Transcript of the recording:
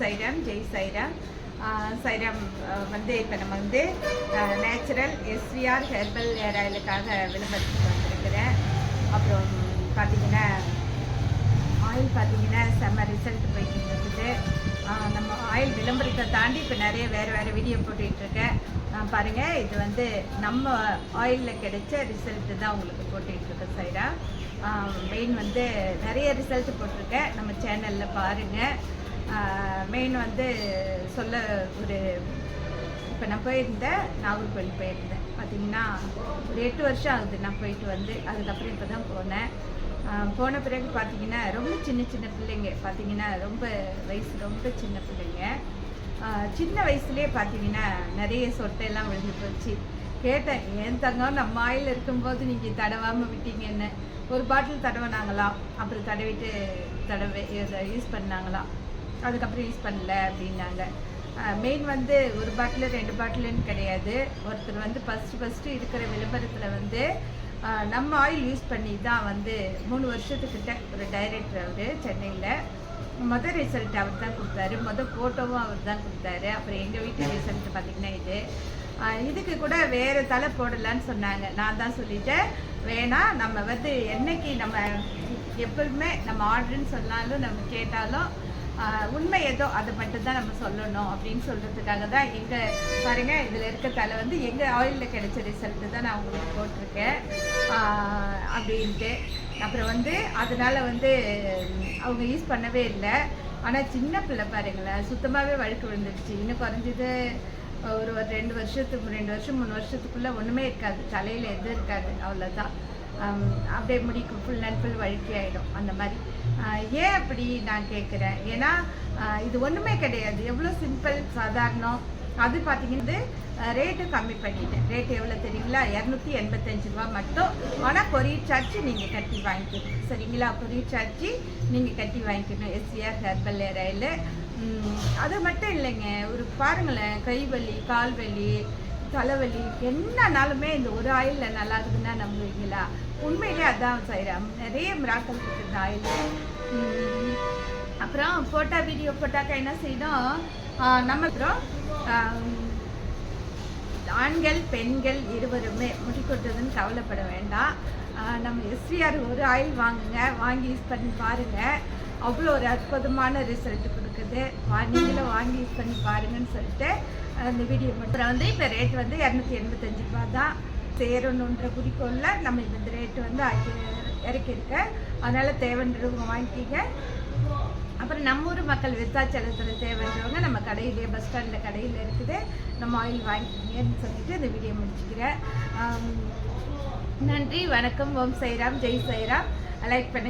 சைராம் ஜெய் சைராம். சைராம் வந்து இப்போ நம்ம வந்து நேச்சுரல் எஸ்விஆர் ஹெர்பல் ஹேர் ஆயிலுக்காக விளம்பரத்துக்கு வந்திருக்கிறேன். அப்புறம் பார்த்தீங்கன்னா ஆயில் பார்த்தீங்கன்னா செம்ம ரிசல்ட் போயிட்டு இருக்குது. நம்ம ஆயில் விளம்பரத்தை தாண்டி இப்போ நிறைய வேறு வேறு வீடியோ போட்டுட்டு இருக்கேன். இது வந்து நம்ம ஆயிலில் கிடைச்ச ரிசல்ட்டு தான் உங்களுக்கு போட்டுட்டு சைரா. மெயின் வந்து நிறைய ரிசல்ட் போட்டிருக்கேன். நம்ம சேனலில் பாருங்கள் மெயின் வந்து சொல்ல ஒரு இப்போ நான் போயிருந்தேன் நாகர்கோவில் போயிருந்தேன். பார்த்தீங்கன்னா ஒரு எட்டு வருஷம் ஆகுது நான் போயிட்டு வந்து. அதுக்கப்புறம் இப்போ தான் போனேன் போன பிறகு பார்த்தீங்கன்னா ரொம்ப சின்ன சின்ன பிள்ளைங்க. பார்த்தீங்கன்னா ரொம்ப வயசு ரொம்ப சின்ன பிள்ளைங்க. சின்ன வயசுலேயே பார்த்தீங்கன்னா நிறைய சொட்டையெல்லாம் விழுந்து போச்சு. கேட்டேன் ஏன் தங்கம் நம்ம ஆயில் இருக்கும்போது நீங்கள் தடவாமல் விட்டீங்கன்னு. ஒரு பாட்டில் தடவினாங்களாம். அப்புறம் தடவிட்டு தடவை யூஸ் பண்ணாங்களாம். அதுக்கப்புறம் யூஸ் பண்ணல அப்படின்னாங்க. மெயின் வந்து ஒரு பாட்டில் ரெண்டு பாட்டிலுன்னு கிடையாது. ஒருத்தர் வந்து ஃபஸ்ட்டு ஃபஸ்ட்டு இருக்கிற விளம்பரத்தில் வந்து நம்ம ஆயில் யூஸ் பண்ணி தான் வந்து மூணு வருஷத்துக்கிட்ட ஒரு டைரக்டர் அவர் சென்னையில். மொதல் ரிசல்ட் அவர் தான் கொடுத்தாரு. மொதல் ஃபோட்டோவும் அவர் தான் கொடுத்தாரு. அப்புறம் எங்கள் வீட்டு ரிசல்ட் பார்த்திங்கன்னா இது. இதுக்கு கூட வேறு தலை போடலான்னு சொன்னாங்க. நான் தான் சொல்லிட்டேன். வேணாம் நம்ம வந்து என்னைக்கு நம்ம எப்பவுமே நம்ம ஆர்டர்னு சொன்னாலும் நம்ம கேட்டாலும் உண்மை ஏதோ அதை மட்டும் தான் நம்ம சொல்லணும் அப்படின்னு சொல்கிறதுக்காக தான் எங்கள் பாருங்கள் இதில் இருக்க தலை வந்து எங்கள் ஆயிலில் கிடைச்ச ரிசல்ட்டு தான் நான் உங்களுக்கு போட்டிருக்கேன். அப்படின்ட்டு. அப்புறம் வந்து அதனால் வந்து அவங்க யூஸ் பண்ணவே இல்லை. ஆனால் சின்ன பிள்ளை பாருங்களேன் சுத்தமாகவே வழுக்கு விழுந்துருச்சு இன்னும் குறைஞ்சது ஒரு ரெண்டு வருஷத்துக்கு ரெண்டு வருஷம் மூணு வருஷத்துக்குள்ளே ஒன்றுமே இருக்காது. தலையில் எதுவும் இருக்காது. அவ்வளோதான் அப்படியே முடிக்கும். ஃபுல் அண்ட் ஃபுல் வழுக்கி ஆகிடும் அந்த மாதிரி. ஏன் அப்படி நான் கேட்குறேன் ஏன்னா இது ஒன்றுமே கிடையாது. எவ்வளோ சிம்பிள் சாதாரணம். அது பார்த்தீங்கன்னா ரேட்டு கம்மி பண்ணிட்டேன். ரேட் எவ்வளோ தெரியுங்களா? இரநூத்தி எண்பத்தஞ்சு ரூபா மட்டும். ஆனால் கொரியர் சார்ஜ் நீங்கள் கட்டி வாங்கிக்கணும். சரிங்களா? கொரியர் சார்ஜ் நீங்கள் கட்டி வாங்கிக்கணும். எஸ்விஆர் ஹெர்பல் ஏர் அது மட்டும் இல்லைங்க. ஒரு பாருங்களேன். கை வலி கால் வலி தலைவலி என்னன்னாலுமே இந்த ஒரு ஆயிலில் நல்லா இருக்குதுன்னா நம்புவீங்களா? உண்மையிலே அதான் செய்கிறேன் நிறைய மிராக்கள் இருக்குது இந்த ஆயில் அப்புறம் போட்டா வீடியோ போட்டாக்கா என்ன செய்யணும்? நம்ம அப்புறம் ஆண்கள் பெண்கள் இருவருமே முடி கொட்டுறதுன்னு கவலைப்பட வேண்டாம். நம்ம எஸ்விஆர் ஒரு ஆயில் வாங்குங்க. வாங்கி யூஸ் பண்ணி பாருங்கள் அவ்வளோ ஒரு அற்புதமான ரிசல்ட் கொடுக்குது. வா நீங்களும் வாங்கி யூஸ் பண்ணி பாருங்கன்னு சொல்லிட்டு அந்த வீடியோ மட்டும். வந்து இப்போ ரேட் வந்து இரநூத்தி எண்பத்தஞ்சு ரூபா தான். சேரணுன்ற குறிக்கோளில் நம்ம இந்த ரேட்டு வந்து ஆக்கி இறக்கியிருக்கேன் அதனால் தேவைன்றவங்க வாங்கிக்கிங்க. அப்புறம் நம்ம ஊர் மக்கள் விருத்தாச்சலத்தில் தேவைன்றவங்க நம்ம கடையிலே பஸ் ஸ்டாண்டில் கடையில் இருக்குது. நம்ம ஆயில் வாங்கிக்கிங்கன்னு சொல்லிட்டு இந்த வீடியோ முடிச்சுக்கிறேன். நன்றி வணக்கம். ஓம் சைராம் ஜெய் சைராம் லைக் பண்ணி